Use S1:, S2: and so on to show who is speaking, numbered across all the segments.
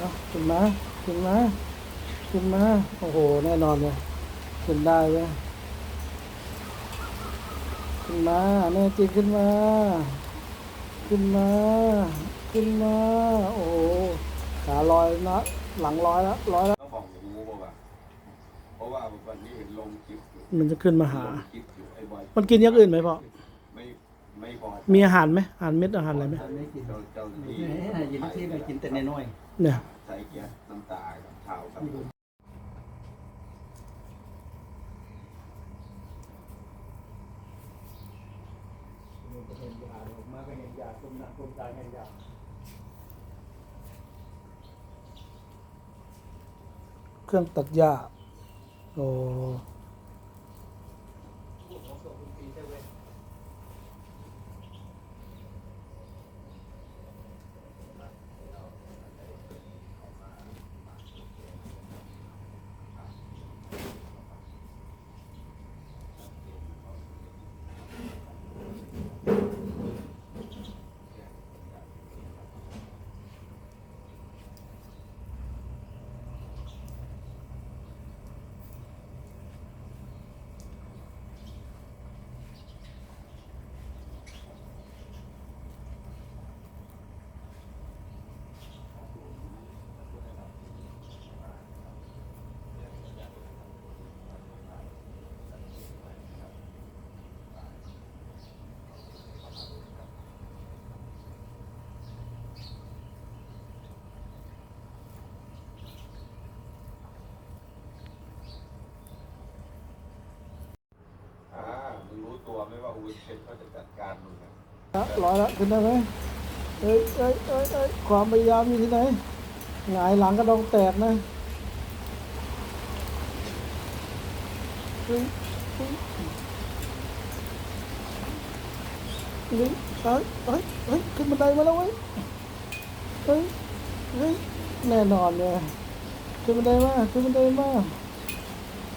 S1: เนาะขึ้นมาขึ้นมาขึ้นมาโอ้โห แน่นอนเลยขึ้นได้เว้ยขึ้นมาแน่จริงขึ้นมา ขึ้นมา ขึ้นมา โอ้โหขาลอยนะ หลังลอยแล้วลอยแล้ว
S2: ต้องบอกอย่างงูบอกว่าเพราะว่าวันนี้เห็นลงคลิปอยู่
S1: มันจะขึ้นมาหา
S2: ลงคลิปอยู่ไอ้บอย
S1: มันกินอย่างอื่นไหมพ่อ
S2: ไม่ ไม่พอ
S1: มีอาหารไหมอาหารเม็ดอาหารอะไรไหม
S3: อันนี้กิน
S2: เจ้าเจ้าที่
S3: ยินที่เรากินแต่น้อย
S1: เนี่ย
S2: ใส่เกียร์น้ำตากับเท้าครับ
S3: เห็นยาออกมาก็เห็นยาต้มน้ำต้มตายเห็นยา
S1: เครื่องตัดหญ้าโอ้
S2: อ่ เพชรเขาจะจัดการมึงอะ
S1: ละร้อยละขึ้นได้ไหมเอ้ยเอ้ยเอ้ยเอ้ยความพยายามอยู่ที่ไหนหงายหลังกระดองแตกนะเฮ้ยเฮ้ยเฮ้ยเฮ้ยเฮ้ยเฮ้ยขึ้นบันไดมาแล้วเว้ยเฮ้ยเฮ้ยแน่นอนเลยขึ้นบันไดมาขึ้นบันไดมา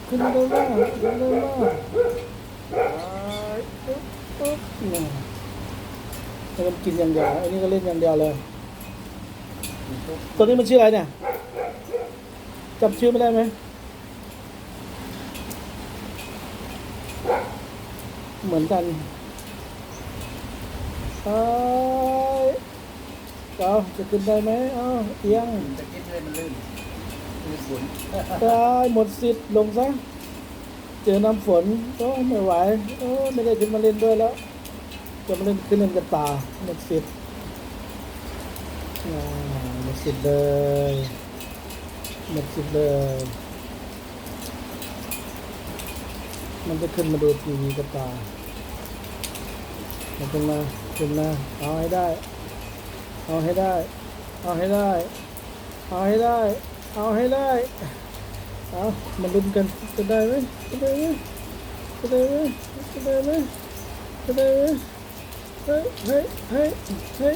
S1: ขึ้นบันไดมาขึ้นบันไดมา ปึ๊บปึ๊บเนี่ยไอ้มันกินอย่างเดียวไอ้นี่ก็เล่นอย่างเดียวเลย ตัวนี้มันชื่ออะไรเนี่ยจำชื่อไม่ได้ไหมเหมือนกันเอ้ยเอาจะขึ้นได้ไหมเอ้าเอียง
S3: จะกินเลยมันลื่นลื่นฝน
S1: ได้หมดสิทธิ์ลงซะ เจอน้ำฝนโอ้ไม่ไหวโอ้ไม่ได้ขึ้นมาเล่นด้วยแล้ว จะมาเล่นขึ้นเล่นกันตาหมดสิทธิ์หมดสิทธิ์เลยหมดสิทธิ์เลย มันจะขึ้นมาดูทีวีกับตามันขึ้นมาขึ้นมาเอาให้ได้ เอาให้ได้ เอาให้ได้ เอาให้ได้ เอาให้ได้ เอามาลุ้นกันจะได้ไหมจะได้ไหมจะได้ไหมจะได้ไหมจะได้ไหมเฮ้ยเฮ้ยเฮ้ยเฮ้ย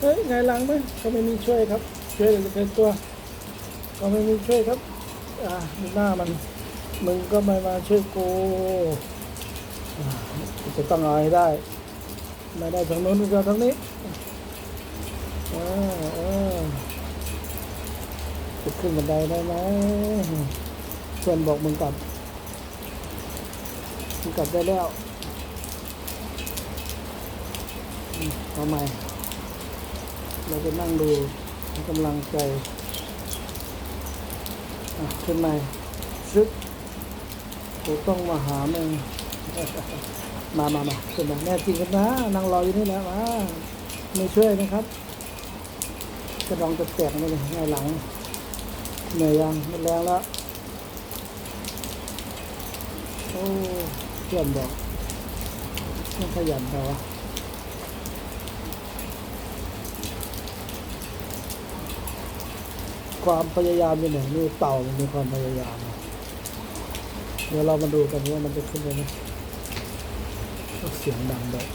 S1: เฮ้ยไงายหลังไหมก็ไม่มีช่วยครับ ช่วยเลือเกินตัว ก็ไม่มีช่วยครับ อ่าหน้ามัน มึงก็ไม่มาช่วยกูจะต้องเอาให้ได้ ไม่ได้ทางโน้นก็ทางนี้อ่าอ่า จะขึ้นบันไดได้ไหมเพื่อนบอกมึงกลับมึงกลับได้แล้วอืมเอาใหม่ เราจะนั่งดูกำลังใจขึ้นใหม่ชึดกูต้องมาหามึงมามามาขึ้นมาแน่จริงกันนะนั่งรออยู่นี่แหละมาไม่ช่วยนะครับกระดองจะแตกไม่เลยไงายหลัง เหนื่อยยังหมดแรงแล้ว โอ้เพื่อนบอกไม่ขยันเหรอะความพยายามอยู่ไหนนี่เต่ามันมีความพยายาม เดี๋ยวเรามาดูกันว่ามันจะขึ้นไปไหมเสียงดังแบบ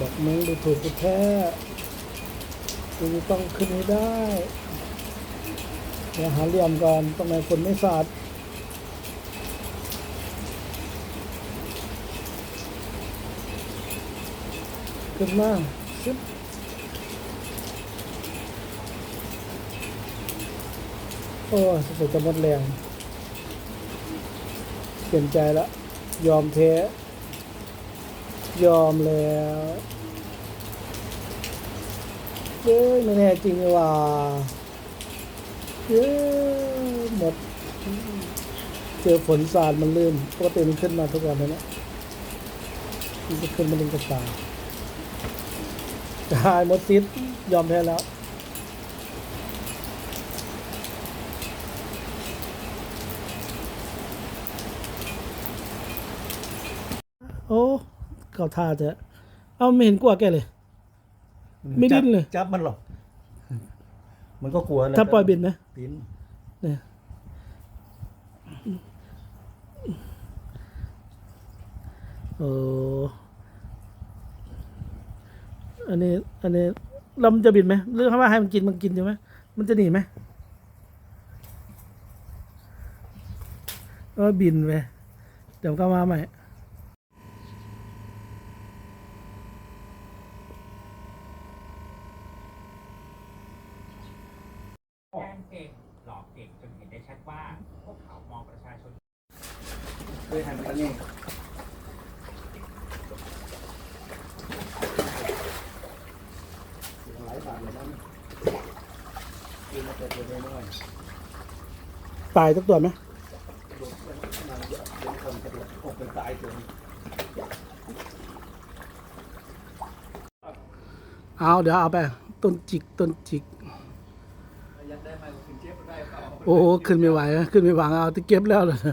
S1: บอกมึงดูถูกกูแท้ กูต้องขึ้นให้ได้เดี๋ยหาเหลี่ยมก่อนต้องไหนคนไม่สาดขึ้นมาซึบโอ้สุดจะหมดแรง เปลี่ยนใจละ ยอมแพ้ยอมแล้ว เย้ไม่แน่จริงว่ะเย้หมด เจอฝนสาดมันลื่นปกติมันขึ้นมาทุกวันเลยนะมันจะขึ้นมาลิงกระตายตายหมดซิดยอมแพ้แล้วโอ้เก่าท่าจะเอาไม่เห็นกลัวแกเลย ไม่ดิ้นเลย
S3: จับมันหรอก มันก็กลัวแหละ
S1: ถ้าปล่อยบินไหม
S3: บิน
S1: เนี่ยโอ้อันนี้ อันนี้เรามันจะบินไหมหรือว่าให้มันกินมันกินใช่ไหมมันจะหนีไหมเออบินไปเดี๋ยวก็มาใหม่
S4: แกล้ง เก่งหลอกเก่งจนเห็นได้ชัดว่า พวกเขามองประชาชน
S3: เคยหันไปนี่หลายบาทเลยนะกินมาแต่ตัวน้อย
S1: ตายสักตัวไหม
S3: มันเยอะเป็นคนกระโดดออกเป็นตายตัวนี้
S1: เอาเดี๋ยวเอาไปต้นจิกต้นจิก
S3: ยัดได้ไหมถึงเจ็บได้เปล่า
S1: โอ้ขึ้นไม่ไหวนะขึ้นไม่หวังเอาที่เก็บแล้วเลย
S3: เอ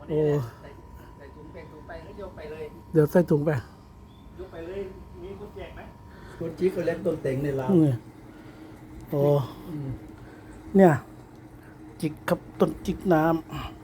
S3: านี่แหละใส่ใส่ถุงเป็นถุงไปแล้วยกไปเลย
S1: เดี๋ยวใส่ถุงไป
S3: ยกไปเลยมีคนแจกไหมคนจิ๊กก็เล่นต้นเต็งในลาว
S1: นี่โอ้เนี่ย จิกครับต้นจิกน้ำ